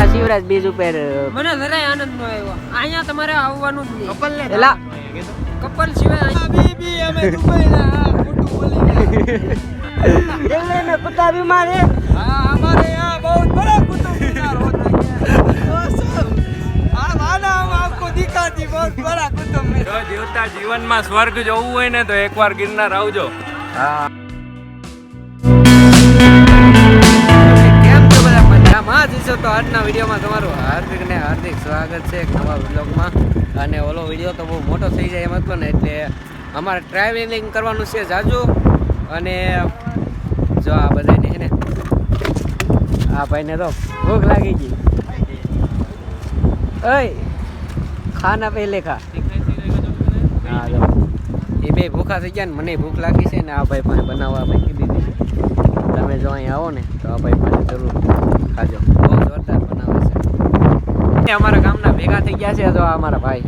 આ શિવરાજ બીજ ઉપર મને જરાય આનંદ નો આવ્યો. અહીંયા તમારે આવવાનું જ કપલ ને એલા. કપલ સિવાય બેબી અમે દુબઈ ના ખોટું બોલી ગેલે ને પતા બીમારે હા. અમારે આ બહુ બડા કુટુંબ બિનાર હોતા જીવનમાં સ્વર્ગ જોવું હોય ને તો એકવાર ગિરનાર આવજો. હા. છો તો આજના વિડીયોમાં તમારું હાર્દિક ને હાર્દિક સ્વાગત છે એક નવા બ્લોગમાં અને ઓલો વીડિયો તો બહુ મોટો થઈ જાય એમ હતો ને, એટલે અમારે ટ્રાવેલિંગ કરવાનું છે જાજુ. અને જો આ બધાને છે ને, આ ભાઈને તો ભૂખ લાગી ગઈ. ઓય ખાના પહેલે ખા. હા એ બે ભૂખા થઈ ગયા ને, મને ભૂખ લાગી છે ને, આ ભાઈ પણ બનાવવા મૂકી દીધી. છે તમે જો અહીં આવો ને તો આ ભાઈ પાસે જરૂર ખાજો. બહુ જોરદાર બનાવે છે. અમારા ગામના ભેગા થઈ ગયા છે તો આ અમારા ભાઈ.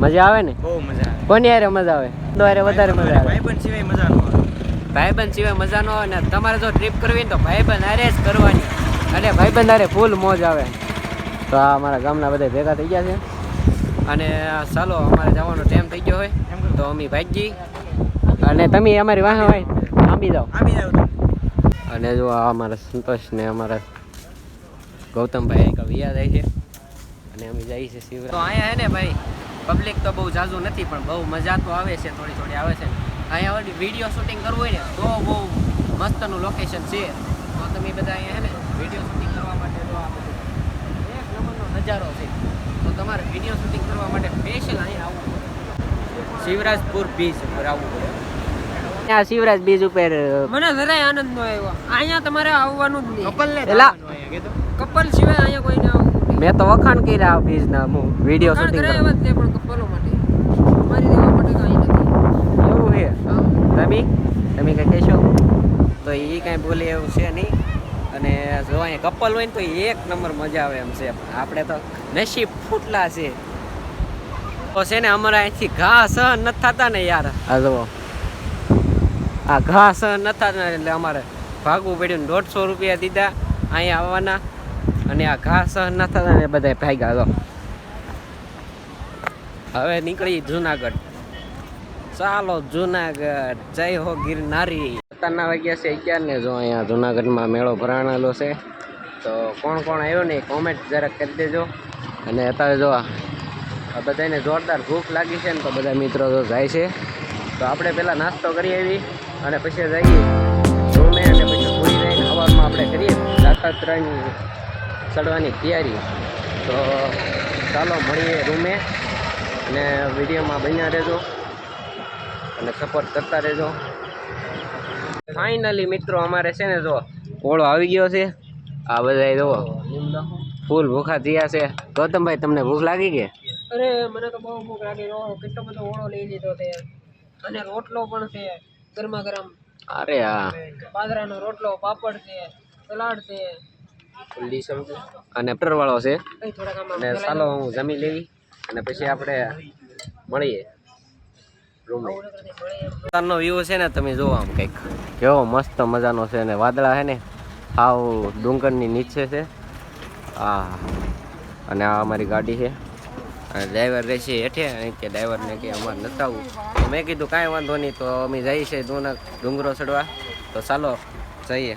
મજા આવે ને? બહુ મજા આવે. કોની હારે મજા આવે? તો હારે વધારે મજા આવે. ભાઈબંધ સિવાય મજા ન આવે. ભાઈબંધ સિવાય મજા ન આવે ને તમારે જો ટ્રીપ કરવી તો ભાઈબંધ હારે જ કરવાની. અને ભાઈબંધ હારે ફૂલ મોજ આવે. તો આ અમારા ગામના બધા ભેગા થઈ ગયા છે. અને ચાલો અમારે જવાનો ટાઈમ થઈ ગયો હોય. તો અમે ભાગી. અને તમે અમારી વાહ હોય. આંબી જાઓ આપી જાઓ અને જો આ અમારા સંતોષ ને અમારા ગૌતમભાઈ એક વિયા જાય છે. અને અમે જઈએ છીએ શિવરાજ તો અહીંયા હે ને ભાઈ પબ્લિક તો બહુ ઝાઝુ નથી પણ બહુ મજા તો આવે છે થોડી થોડી આવે છે. અહીંયા વળી વીડિયો શૂટિંગ કરવું હોય ને તો બહુ મસ્તનું લોકેશન છે. તો તમે બધા અહીંયા હે ને વીડિયો શૂટિંગ કરવા માટે તો આ બધું એક નંબરનો નજારો છે. તો તમારે વીડિયો શૂટિંગ કરવા માટે સ્પેશિયલ અહીંયા આવવું પડે. શિવરાજપુર બીચ ઉપર આવવું પડે. ત્યાં શિવરાજ બીજ ઉપર મને જરાય આનંદ નો આવ્યો. અહીંયા તમારે આવવાનું જ નહીં. કપલ ને એલા. કપલ સિવાય અહીંયા કોઈને આવવું આવું મેં તો વખાણ કર્યા આ બીજના હું વીડિયો શૂટિંગ કરાય વાત તે પણ કપલો માટે. મારી દેવા માટે કાંઈ નથી. એવું છે? તમે? તમે કંઈ કહેશો? તો એ કાંઈ બોલે એવું છે નહીં. અને જો અહીંયા કપલ હોય ને તો એક નંબર મજા આવે એમ છે. આપણે તો નસીબ ફૂટલા છે. તો છે ને અમારા અહીંથી ઘા સહન નથી થતા ને યાર. આ જુઓ. આ ઘા સહન નથી થતા એટલે અમારે ભાગવું પડ્યું દોઢસો રૂપિયા દીધા અહીંયા આવવાના. અને આ ઘા નતા ને બધા ભાગ્યા. તો હવે નીકળી જુનાગઢ. ચાલો જુનાગઢ. જય હો ગિરનારી. અત્યારના વાગ્યા છે અગિયાર ને જો અહીંયા જુનાગઢમાં મેળો ભરાણેલો છે. તો કોણ કોણ આવ્યો ને કોમેન્ટ જરાક કરી દેજો. અને અત્યારે જો આ બધાને જોરદાર ભૂખ લાગી છે ને તો બધા મિત્રો તો જાય છે. તો આપણે પહેલાં નાસ્તો કરી આવી અને પછી જઈએ રૂમે અને પછી પૂરી રહીને હવામાં આપણે કરીએ દાતાત્રણ ચડવાની તૈયારી. તો ચાલો મળીએ રૂમે અને વિડીયોમાં બન્યા રહેજો અને સપોર્ટ કરતા રહેજો. ફાઇનલી મિત્રો અમારે છે ને જો ઓળો આવી ગયો છે. આ બધા જો ફૂલ ભૂખા થયા છે. ગૌતમભાઈ, તમને ભૂખ લાગી ગઈ અરે, મને તો બહુ ભૂખ લાગી. કેટલો બધો ઓળો લઈ લીધો છે. અને રોટલો પણ છે. ગરમા ગરમ અરે હા. બાજરાનો રોટલો પાપડ છે સલાડ છે. અને બટર વાળો છે. અને ચાલો હું જમી લેવી અને પછી આપણે મળીએ. રૂમનો વ્યૂ છે ને તમે જુઓ આમ કંઈક. કેવો મસ્ત મજાનો છે અને વાદળા છે ને. હાવ ડુંગરની નીચે છે. આ. અને આ અમારી ગાડી છે. અને ડ્રાઈવર રહેશે હેઠે કે ડ્રાઈવરને કે અમારે નથી આવવું તો મેં કીધું કાંઈ વાંધો નહીં, તો અમે જઈએ છીએ ડુંગર ડુંગરો ચડવા. તો ચાલો, જઈએ.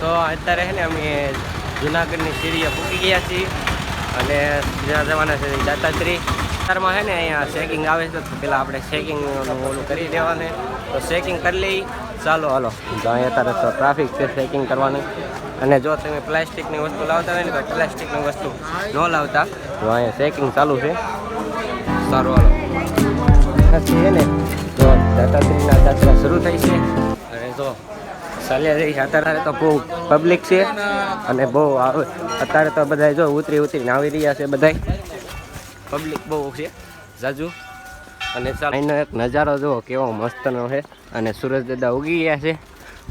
તો અત્યારે છે ને અમે જુનાગઢની સીડીએ પૂકી ગયા છીએ અને જ્યાં જવાના છે દાતાશ્રી વિસ્તારમાં છે ને અહીંયા ચેકિંગ આવે છે, તો પેલા આપણે શેકિંગનું ઓલું કરી દેવાને તો ચેકિંગ કરી લઈ. ચાલો, હાલો. અહીંયા અત્યારે તો ટ્રાફિક છે ચેકિંગ કરવાનું. અને જો તમે પ્લાસ્ટિકની વસ્તુ લાવતા હોય ને તો પ્લાસ્ટિકની વસ્તુ ન લાવતા, તો અહીંયા ચેકિંગ ચાલુ છે. સારું, હાલો. છે ને તો દાતાશ્રીના દાતરા શરૂ થઈ છે. અને જો છે, અત્યારે તો બહુ પબ્લિક છે અને બહુ અત્યારે તો બધા જો ઉતરી ઉતરીને આવી રહ્યા છે બધા પબ્લિક બહુ છે, જાજુ. અને ચાલો એનો એક નજારો જુઓ કેવો મસ્તનો છે. અને સૂરજ દાદા ઉગી ગયા છે.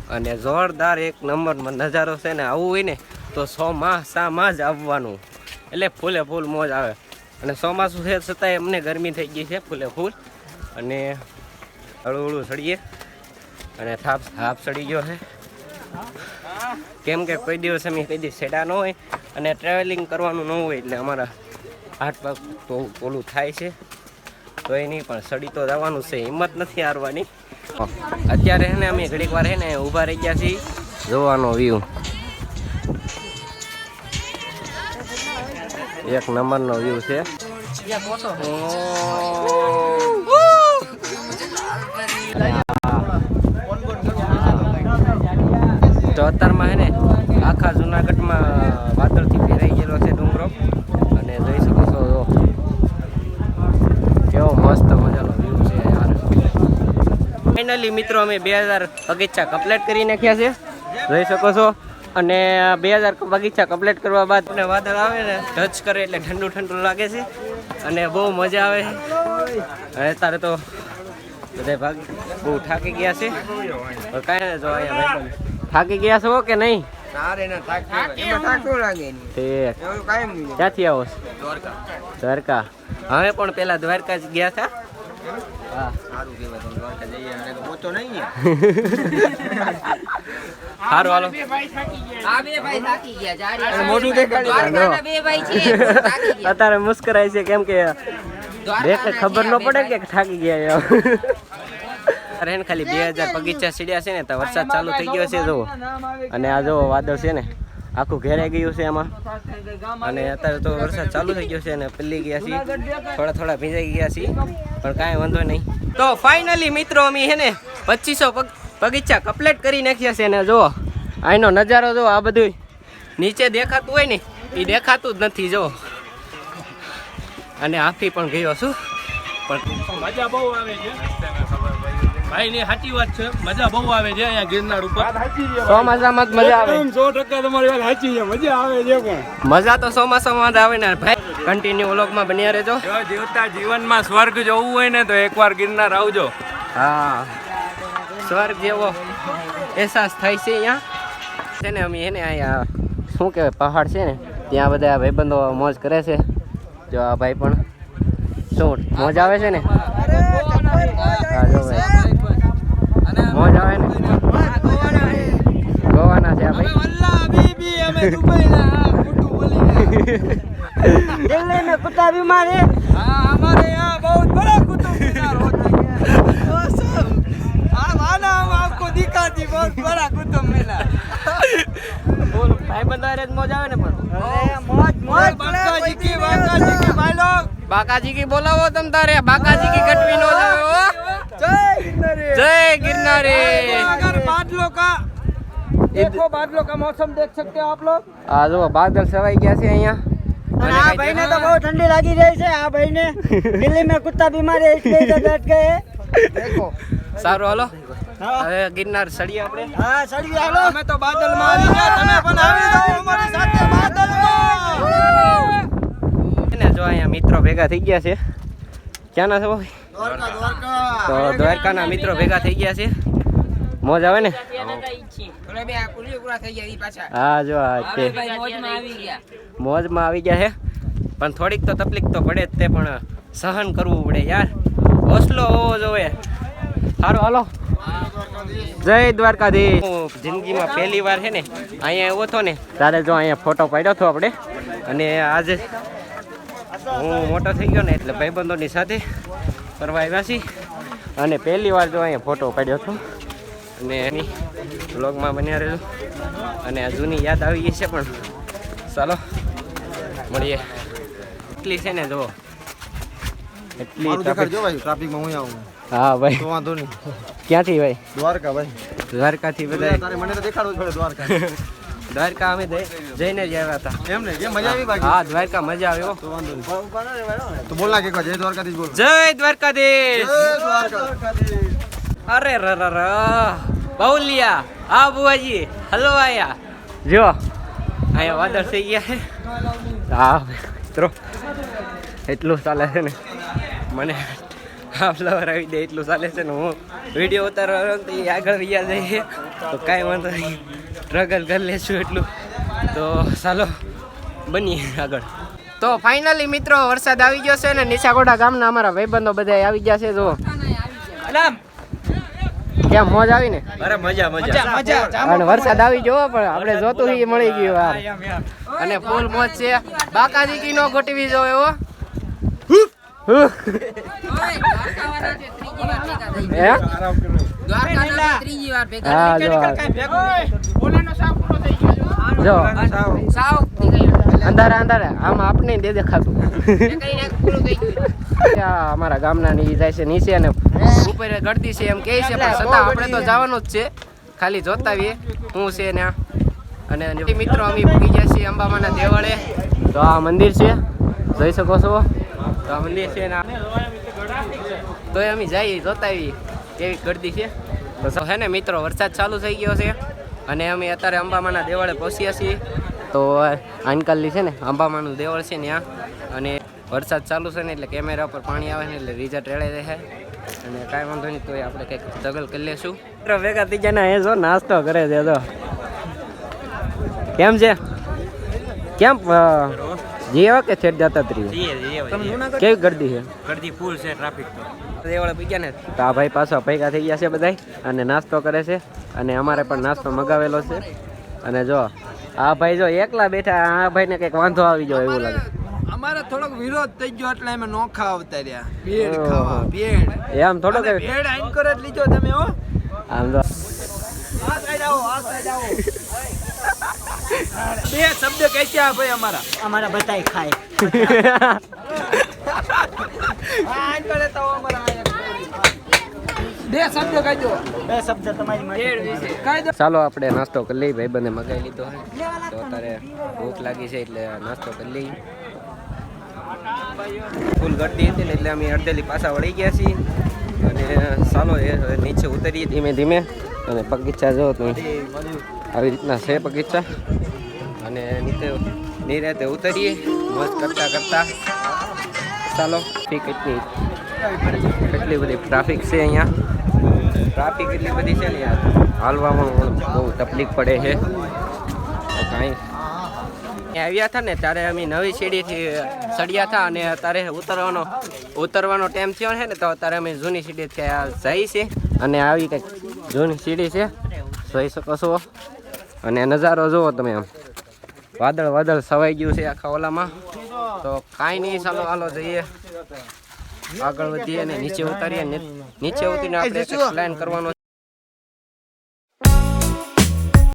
અને જોરદાર એક નંબરમાં નજારો છે ને, આવું હોય ને, તો ચોમાસામાં જ આવવાનું. એટલે ફૂલે ફૂલ મોજ આવે. અને ચોમાસું છે છતાંય અમને ગરમી થઈ ગઈ છે ફૂલે ફૂલ. અને હળું હળું સડીએ. અને થાપ થાપ સડી ગયો છે. કેમ કે કોઈ દિવસ અમે કઈ દિવસ સેડા ન હોય અને ટ્રાવેલિંગ કરવાનું ન હોય એટલે અમારા હાથ પગ તો ઓલું થાય છે. તો એ નહીં, પણ સડી તો જવાનું છે. હિંમત નથી હારવાની. અત્યારે ને અમે ઘડીક વાર છે ને ઊભા રહી ગયા છીએ જોવાનો વ્યૂ એક નંબરનો વ્યૂ છે. તો અત્યારમાં છે ને આખા જુનાગઢમાં વાદળથી ફેરાઈ ગયેલો છે ડુંગરો અને જોઈ શકો છો જો કેવો મસ્ત મજાનો વ્યૂ છે યાર ફાઇનલી મિત્રો અમે બે હજાર બગીચા કમ્પ્લીટ કરી નાખ્યા છે. જોઈ શકો છો? અને બે હજાર બગીચા કમ્પ્લીટ કરવા બાદ અને વાદળ આવે ને ટચ કરે એટલે ઠંડુ ઠંડુ લાગે છે. અને બહુ મજા આવે છે. અને અત્યારે તો બધા ભાગ બહુ થાકી ગયા છે. કાંઈ જો અહીંયા થાકી ગયા છો કે નહીં. ક્યાંથી આવો દ્વારકા. અમે પણ પેલા દ્વારકા જ ગયા હતા. સારું કહેવાય તમે દ્વારકા જઈએ. અને પહોંચો નહીં સારું હાલો. મોઢું દેખાડી અત્યારે મુસ્કરાય છે કેમ કે દેખે ખબર ન પડે કે થાકી ગયા અરે ખાલી બે હજાર બગીચા સીડ્યા છે ને તો વરસાદ ચાલુ થઈ ગયો છે જો અને આ જો વાદળ છે ને. આખું ઘેરાઈ ગયું છે એમાં. અને અત્યારે તો વરસાદ ચાલુ થઈ ગયો છે અને પલ્લી ગયા છીએ. થોડા થોડા ભીંજાઈ ગયા છીએ, પણ કાંઈ વાંધો નહીં. તો ફાઇનલી મિત્રો, અમે છે ને પચીસો બગીચા કમ્પ્લેટ કરી નાખ્યા છે ને જો અહીંનો નજારો જો આ બધું નીચે દેખાતું હોય ને, એ દેખાતું જ નથી જો. અને હાફી પણ ગયો છું. પણ મજા બહુ આવે છે. ભાઈ ની સાચી વાત છે. મજા બહુ આવે છે અહીંયા ગિરનાર ઉપર. ચોમાસામાં જ મજા આવે. સો ટકા તમારી વાત સાચી છે. મજા આવે છે પણ. મજા તો ચોમાસામાં જ આવે ને ભાઈ. કન્ટિન્યુ વ્લોગમાં બન્યા રહેજો. જો જીવતા જીવનમાં સ્વર્ગ જોવું હોય ને તો એકવાર ગિરનાર આવજો. હા. સ્વર્ગ જેવો અહેસાસ થાય છે અહીંયા. છે ને અમે એને અહીંયા શું કહેવાય પહાડ છે ને ત્યાં બધા ભાઈબંધો મોજ કરે છે. જો આ ભાઈ પણ શું મોજ આવે છે ને? હા જો ભાઈ. મોજ આવે ને ગોવાના છે આ ભાઈ વલ્લા બીબી અમે દુબઈના હા, ખોટું બોલી ગયા. દિલ્હી में कुत्ता बीमार है हाँ हमारे यहाँ बहुत बड़ा कुतुब मीनार होता है वो सब आप आना हम आपको दिखा दी बहुत बड़ा कुतुब मीनार ભાઈબંધો હારે જ મોજ આવે ને પણ मौज मौज बाका जी की बाका जी की भाई लोग બાકાજી કી બોલાવો તમ તારે બાકાજી કી ગટવી નો જાવે હો जय गिरनारी જય ગિરનારી अगर बादलों का देखो बादलों का मौसम देख सकते हो आप लोग આ જો બાદલ છવાઈ ગયા છે અહીંયા અને આ ભાઈને તો બહુ ઠંડી લાગી રહી છે આ ભાઈને દિલ્હી में कुत्ता बीमार है इसलिए इधर बैठ गए हैं देखो સારું હાલો હવે ગિરનાર સડી આપણે हाँ सड़ी हालो અમે તો બાદલમાં આવી ગયા તમે પણ આવી જાઓ અમારી સાથે બાદલમાં ને જો અહીંયા મિત્રો ભેગા થઈ ગયા છે. ક્યાંના છો ભાઈ? તો દ્વારકાના મિત્રો ભેગા થઈ ગયા છે. મોજ આવે ને? ઓલે બે આ પુલિયો પૂરા થઈ ગયા ઈ પાછા. હા જો મોજમાં આવી ગયા. મોજમાં આવી ગયા છે. પણ થોડીક તો તકલીફ તો પડે જ તે પણ સહન કરવું પડે યાર. હોસલો હોવો જોઈએ. સારું હાલો. જય દ્વારકાધીશ. હું જિંદગીમાં પહેલી વાર છે ને અહીંયા આવ્યો હતો ને ત્યારે જો અહીંયા ફોટો પાડ્યો હતો આપણે. અને આજે હું મોટો થઈ ગયો ને એટલે ભાઈબંધોની સાથે ફરવા આવ્યા છીએ. અને પહેલી વાર જો અહીંયા ફોટો પાડ્યો હતો અને એની બ્લોગમાં બન્યા રહેજો. અને આ જૂની યાદ આવી ગઈ છે પણ ચાલો મળીએ. એટલી છે ને જુઓ. એટલી ટ્રાફિકમાં હું આવું. હા ભાઈ. તો વાંધો નહીં. ક્યાંથી ભાઈ? દ્વારકા ભાઈ. દ્વારકાથી બધા મને તો દેખાડવું પડે દ્વારકા દ્વારકા અમે જઈ- જઈને જ આવ્યા હતા. એમ ને જે મજા આવી બાકી? હા દ્વારકા મજા આવ્યો તો વાંધો નહીં. તો બોલ ના કે જય દ્વારકાધીશ બોલ. જય દ્વારકાધીશ. જય દ્વારકાધીશ. અરે ર ર ર. બાઉલિયા હા બુવાજી હલો આયા. જો અહીંયા વાદળ થઈ ગયા છે. હા મિત્રો એટલું ચાલે છે ને. મને ફ્લાવર આવી દે એટલું ચાલે છે ને. હું વીડિયો ઉતારવાનો તો એ આગળ રહ્યા જઈએ. તો કાંઈ વાંધો નહીં. સ્ટ્રગલ કરી લેશું એટલું. તો ચાલો બનીએ આગળ. તો ફાઇનલી મિત્રો વરસાદ આવી ગયો છે ને નિશાકોડા ગામના અમારા ભાઈબંધો બધા આવી ગયા છે જો કેમ મોજ આવી ને? અરે મજા મજા. મજા અને વરસાદ આવી ગયો પણ આપણે જોતું ઈ મળી ગયું યાર અને ફૂલ મોજ છે. બાકાજી કી નો ગોઠવી જો એવો હે? ત્રીજી વાર ભેગા. હા જો. જો. સાવ. થઈ ગઈ અંધારા અંધારા. આમાં આપણે દે દેખાતું. કઈ નાખ પૂરું થઈ ગયું. આ અમારા ગામના ની જાય છે નીચે અને ઉપર ગળતી છે એમ કહે છે પણ છતાં આપણે તો જવાનું જ છે. ખાલી જોતા આવીએ હું છે ને. અને મિત્રો અમે પૂગી ગયા છીએ અંબામાના દેવળે. તો આ મંદિર છે. જોઈ શકો છો. તો આ મંદિર છે ને તો એ અમે જઈએ જોતા આવીએ. કેવી ગળદી છે? તો હે ને મિત્રો, વરસાદ ચાલુ થઈ ગયો છે અને અમે અત્યારે અંબામાના દેવળે પહોંચ્યા છીએ. તો આનકાલની છે ને, અંબામાનું દેવળ છે ત્યાં અને વરસાદ ચાલુ છે ને એટલે કેમેરા પર પાણી આવે ને એટલે રીઝા રેડે રહે. અને કાંઈ વાંધો નહીં, તોય આપણે કંઈક સ્ટ્રગલ કરી લેશું. મિત્રો, ભેગા ત્રીજાના એ જો, નાસ્તો કરે છે તો કેમ છે? કેમ જીવા કે છેડ જતા ત્રી કેવી ગર્દી છે? ગર્દી ફૂલ છે ટ્રાફિક દેવળે પી ને તો આ ભાઈ પાછો ભેગા થઈ ગયા છે બધાય અને નાસ્તો કરે છે અને અમારે પણ નાસ્તો મગાવેલો છે. અને જો આ ભાઈ જો એકલા બેઠા આ ભાઈને કંઈક વાંધો આવી જાય એવું લાગે. અમારે થોડોક વિરોધ થઈ ગયો એટલે અમે નોખા આવતા રહ્યા. ભેડ ખાવા ભેડ એ આમ થોડો કે ભેડ આઈન જ લીધો તમે હો. આમ તો આ સાઈડ આવો આ સાઈડ આવો. બે શબ્દ કહેશે આ ભાઈ અમારા. અમારા બધાય ખાય. ચાલો આપણે નાસ્તો કરી લઈએ. ભાઈ બંને મગાવી લીધો તો અત્યારે ભૂખ લાગી છે એટલે નાસ્તો કરી લઈએ. ફૂલ ગળતી હતી ને એટલે અમે અડધેલી પાછા વળી ગયા છીએ. અને ચાલો એ નીચે ઉતરીએ ધીમે ધીમે. અને બગીચા જો તો આવી રીતના છે બગીચા. અને નીચે નિરાતે ઉતરીએ. મોજ કરતા કરતા. ચાલો ફી કેટલી કેટલી બધી ટ્રાફિક છે અહીંયા. ટ્રાફિક એટલી બધી છે ને યાર. હાલવામાં બહુ તકલીફ પડે છે. કાંઈ. આવ્યા હતા ને ત્યારે અમે નવી સીડીથી ચડ્યા હતા અને અત્યારે ઉતરવાનો ઉતરવાનો ટાઈમ થયો છે ને તો અત્યારે અમે જૂની સીડીથી જઈએ છીએ અને આવી કંઈક જૂની સીડી છે. જોઈ શકો છો. અને નજારો જુઓ તમે આમ. વાદળ વાદળ સવાઈ ગયું છે આખા ઓલામાં. તો કાંઈ નહીં, ચાલો, હાલો, જઈએ. આગળ વધીએ અને નીચે ઉતારીએ. ને નીચે ઉતરીને આપણે પ્લાન કરવાનો